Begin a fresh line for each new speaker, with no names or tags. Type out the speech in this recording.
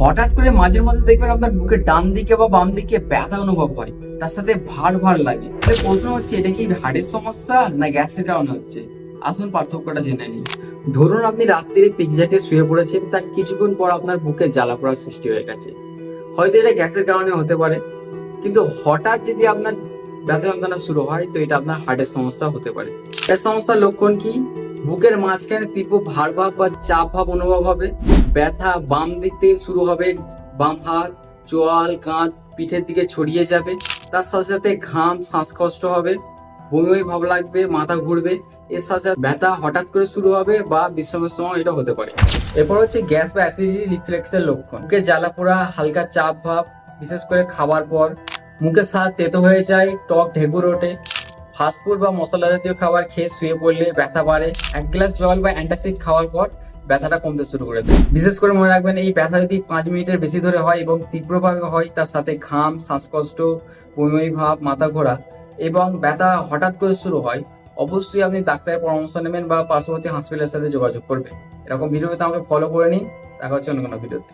হঠাৎ করে মাঝের মধ্যে দেখবেন আপনার বুকের ডান দিকে বা বাম দিকে ব্যথা অনুভব হয়। তার সাথে ভার ভার লাগে। প্রশ্ন হচ্ছে, এটা কি হার্টের সমস্যা না গ্যাসের কারণে হচ্ছে? আসুন পার্থক্যটা জেনে নিই। ধরুন আপনি রাত্রিরে পিকজাকে শুয়ে পড়েছেন, তার কিছুক্ষণ পর আপনার বুকে জ্বালা পড়ার সৃষ্টি হয়ে গেছে। হয়তো এটা গ্যাসের কারণে হতে পারে। কিন্তু হঠাৎ যদি আপনার ব্যথা যন্ত্রণা শুরু হয়, তো এটা আপনার হার্টের সমস্যা হতে পারে। এর সমস্যার লক্ষণ কি? বুকের মাঝখানে তীব্র ভারভাব বা চাপ ভাব অনুভব হবে। ব্যথা বাম দিক থেকে শুরু হবে, বাম হাত, চোয়াল, কাঁধ, পিঠের দিকে ছড়িয়ে যাবে। তার সাথে সাথে ঘাম, শ্বাসকষ্ট হবে, বমি ভাব লাগবে, মাথা ঘুরবে। এর সাথে সাথে ব্যথা হঠাৎ করে শুরু হবে বা বিশ্রামের সময় এটা হতে পারে। এরপর হচ্ছে গ্যাস বা অ্যাসিডিটি রিফ্লেক্সের লক্ষণ। মুখে জ্বালা পোড়া, হালকা চাপ ভাব, বিশেষ করে খাবার পর। মুখের স্বাদ তেতো হয়ে যায় টক ঢেকুর ওঠে। ফাস্টফুড বা মশলা জাতীয় খাবার খেয়ে শুয়ে পড়লে ব্যথা বাড়ে। এক গ্লাস জল বা অ্যান্টাসিড খাওয়ার পর ব্যথাটা কমতে শুরু করে দেয়। বিশেষ করে মনে রাখবেন, এই ব্যথা যদি পাঁচ মিনিটের বেশি ধরে হয় এবং তীব্রভাবে হয়, তার সাথে ঘাম, শ্বাসকষ্ট, বমি ভাব, মাথা ঘোরা এবং ব্যথা হঠাৎ করে শুরু হয়, অবশ্যই আপনি ডাক্তারের পরামর্শ নেবেন বা পার্শ্ববর্তী হসপিটালের সাথে যোগাযোগ করবেন। এরকম ভিডিও পেতে আমাকে ফলো করে নিন। দেখা হচ্ছে অন্য কোনো ভিডিওতে